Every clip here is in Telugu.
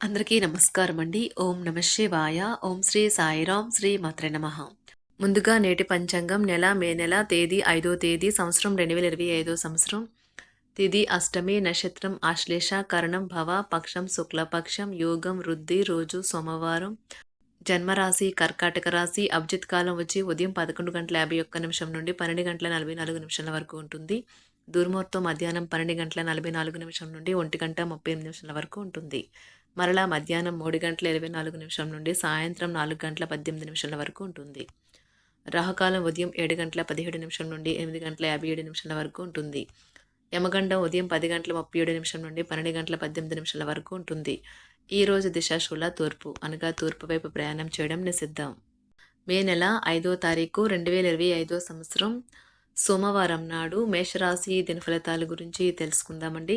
అందరికీ నమస్కారం అండి. ఓం నమ శివాయ. ఓం శ్రీ సాయిరాం శ్రీ మాత్ర నమ. ముందుగా నేటి పంచాంగం నెల మే నెల తేదీ ఐదో తేదీ సంవత్సరం రెండు వేల ఇరవై ఐదో సంవత్సరం. తిది అష్టమి నక్షత్రం ఆశ్లేష కరణం భవ పక్షం శుక్లపక్షం యోగం వృద్ధి రోజు సోమవారం. జన్మరాశి కర్కాటక రాశి అభిజిత్ కాలం వచ్చి ఉదయం పదకొండు గంటల యాభై ఒక్క నిమిషం నుండి పన్నెండు గంటల నలభై నాలుగు నిమిషాల వరకు ఉంటుంది. దుర్ముహూర్తం మధ్యాహ్నం పన్నెండు గంటల నలభై నాలుగు నిమిషం నుండి ఒంటి గంట ముప్పై ఎనిమిది నిమిషాల వరకు ఉంటుంది. మరలా మధ్యాహ్నం మూడు గంటల ఇరవై నాలుగు నిమిషం నుండి సాయంత్రం నాలుగు గంటల పద్దెనిమిది నిమిషాల వరకు ఉంటుంది. రాహుకాలం ఉదయం ఏడు గంటల పదిహేడు నిమిషం నుండి ఎనిమిది గంటల యాభై ఏడు నిమిషాల వరకు ఉంటుంది. యమగండం ఉదయం పది గంటల ముప్పై ఏడు నిమిషం నుండి పన్నెండు గంటల పద్దెనిమిది నిమిషాల వరకు ఉంటుంది. ఈ రోజు దిశాశూల తూర్పు అనగా తూర్పు వైపు ప్రయాణం చేయడం నిషిద్ధం. మే నెల ఐదో తారీఖు రెండు వేల ఇరవై ఐదో సంవత్సరం సోమవారం నాడు మేషరాశి దిన ఫలితాల గురించి తెలుసుకుందామండి.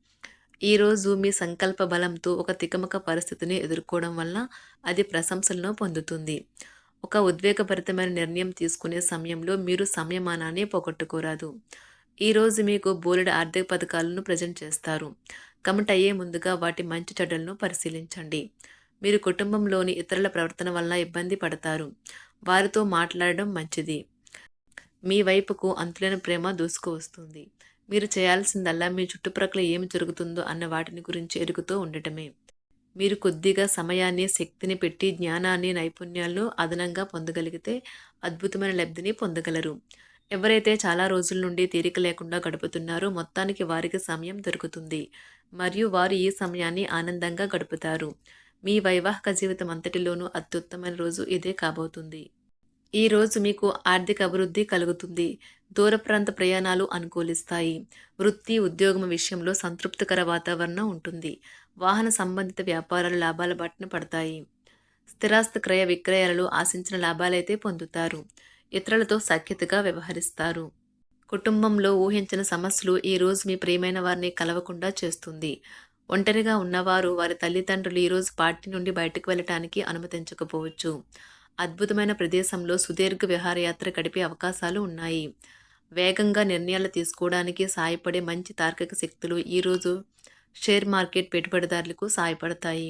ఈరోజు మీ సంకల్ప బలంతో ఒక తికమక పరిస్థితిని ఎదుర్కోవడం వల్ల అది ప్రశంసలను పొందుతుంది. ఒక ఉద్వేగభరితమైన నిర్ణయం తీసుకునే సమయంలో మీరు సమయమానాన్ని పోగొట్టుకోరాదు. ఈరోజు మీకు బోలెడు ఆర్థిక పథకాలను ప్రజెంట్ చేస్తారు. కమిట్ అయ్యే ముందుగా వాటి మంచి చెడ్డలను పరిశీలించండి. మీరు కుటుంబంలోని ఇతరుల ప్రవర్తన వల్ల ఇబ్బంది పడతారు. వారితో మాట్లాడడం మంచిది. మీ వైపుకు అంతులేని ప్రేమ దూసుకు వస్తుంది మీరు చేయాల్సిందల్లా మీ చుట్టుప్రక్కల ఏమి జరుగుతుందో అన్న వాటిని గురించి ఎరుగుతూ ఉండటమే. మీరు కొద్దిగా సమయాన్ని శక్తిని పెట్టి జ్ఞానాన్ని నైపుణ్యాలను అదనంగా పొందగలిగితే అద్భుతమైన లబ్ధిని పొందగలరు. ఎవరైతే చాలా రోజుల నుండి తీరిక లేకుండా గడుపుతున్నారో మొత్తానికి వారికి సమయం దొరుకుతుంది. మరియు వారు ఈ సమయాన్ని ఆనందంగా గడుపుతారు. మీ వైవాహిక జీవితం అంతటిలోనూ అత్యుత్తమైన రోజు ఇదే కాబోతుంది. ఈరోజు మీకు ఆర్థిక అభివృద్ధి కలుగుతుంది. దూర ప్రాంత ప్రయాణాలు అనుకూలిస్తాయి. వృత్తి ఉద్యోగం విషయంలో సంతృప్తికర వాతావరణం ఉంటుంది. వాహన సంబంధిత వ్యాపారాలు లాభాల బాటన పడతాయి. స్థిరాస్తి క్రయ విక్రయాలలో ఆశించిన లాభాలైతే పొందుతారు. ఇతరులతో సఖ్యతగా వ్యవహరిస్తారు. కుటుంబంలో ఊహించిన సమస్యలు ఈ రోజు మీ ప్రియమైన వారిని కలవకుండా చేస్తుంది. ఒంటరిగా ఉన్నవారు వారి తల్లిదండ్రులు ఈరోజు పార్టీ నుండి బయటకు వెళ్ళటానికి అనుమతించకపోవచ్చు. అద్భుతమైన ప్రదేశంలో సుదీర్ఘ విహారయాత్ర గడిపే అవకాశాలు ఉన్నాయి. వేగంగా నిర్ణయాలు తీసుకోవడానికి సాయపడే మంచి తార్కిక శక్తులు ఈరోజు షేర్ మార్కెట్ పెట్టుబడిదారులకు సాయపడతాయి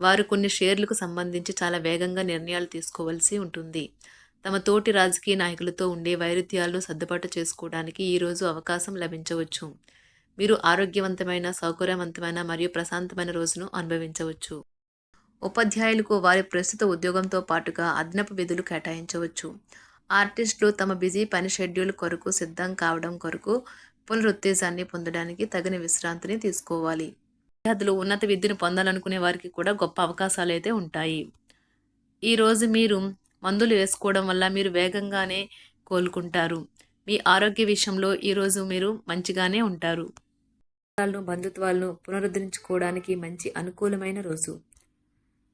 వారు కొన్ని షేర్లకు సంబంధించి చాలా వేగంగా నిర్ణయాలు తీసుకోవాల్సి ఉంటుంది. తమ తోటి రాజకీయ నాయకులతో ఉండే వైరుధ్యాలను సర్దుబాటు చేసుకోవడానికి ఈరోజు అవకాశం లభించవచ్చు. మీరు ఆరోగ్యవంతమైన సౌకర్యవంతమైన మరియు ప్రశాంతమైన రోజును అనుభవించవచ్చు. ఉపాధ్యాయులకు వారి ప్రస్తుత ఉద్యోగంతో పాటుగా అదనపు విధులు కేటాయించవచ్చు. ఆర్టిస్టులు తమ బిజీ పని షెడ్యూల్ కొరకు సిద్ధం కావడం కొరకు పునరుత్తేజాన్ని పొందడానికి తగిన విశ్రాంతిని తీసుకోవాలి. విద్యార్థులు ఉన్నత విద్యను పొందాలనుకునే వారికి కూడా గొప్ప అవకాశాలు అయితే ఉంటాయి ఈరోజు మీరు మందులు వేసుకోవడం వల్ల మీరు వేగంగానే కోలుకుంటారు. మీ ఆరోగ్య విషయంలో ఈరోజు మీరు మంచిగానే ఉంటారు. బంధుత్వాలను పునరుద్ధరించుకోవడానికి మంచి అనుకూలమైన రోజు.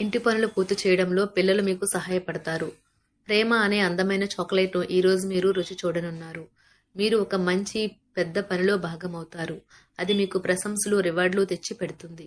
ఇంటి పనులు పూర్తి చేయడంలో పిల్లలు మీకు సహాయపడతారు. ప్రేమ అనే అందమైన చాక్లెట్ను ఈరోజు మీరు రుచి చూడనున్నారు. మీరు ఒక మంచి పెద్ద పనిలో భాగమవుతారు. అది మీకు ప్రశంసలు రివార్డులు తెచ్చి పెడుతుంది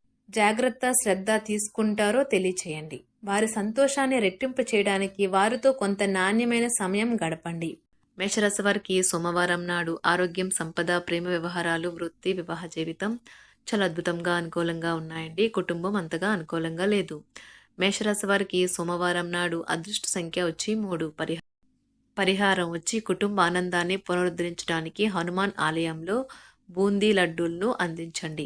జాగ్రత్త శ్రద్ధ తీసుకుంటారో తెలియచేయండి. వారి సంతోషాన్ని రెట్టింపు చేయడానికి వారితో కొంత నాణ్యమైన సమయం గడపండి. మేషరాశి వారికి సోమవారం నాడు ఆరోగ్యం సంపద ప్రేమ వ్యవహారాలు వృత్తి వివాహ జీవితం చాలా అద్భుతంగా అనుకూలంగా ఉన్నాయండి. కుటుంబం అంతగా అనుకూలంగా లేదు. మేషరాశి వారికి సోమవారం నాడు అదృష్ట సంఖ్య వచ్చి మూడు. పరిహా పరిహారం వచ్చి కుటుంబ ఆనందాన్ని పునరుద్ధరించడానికి హనుమాన్ ఆలయంలో బూందీ లడ్డూలను అందించండి.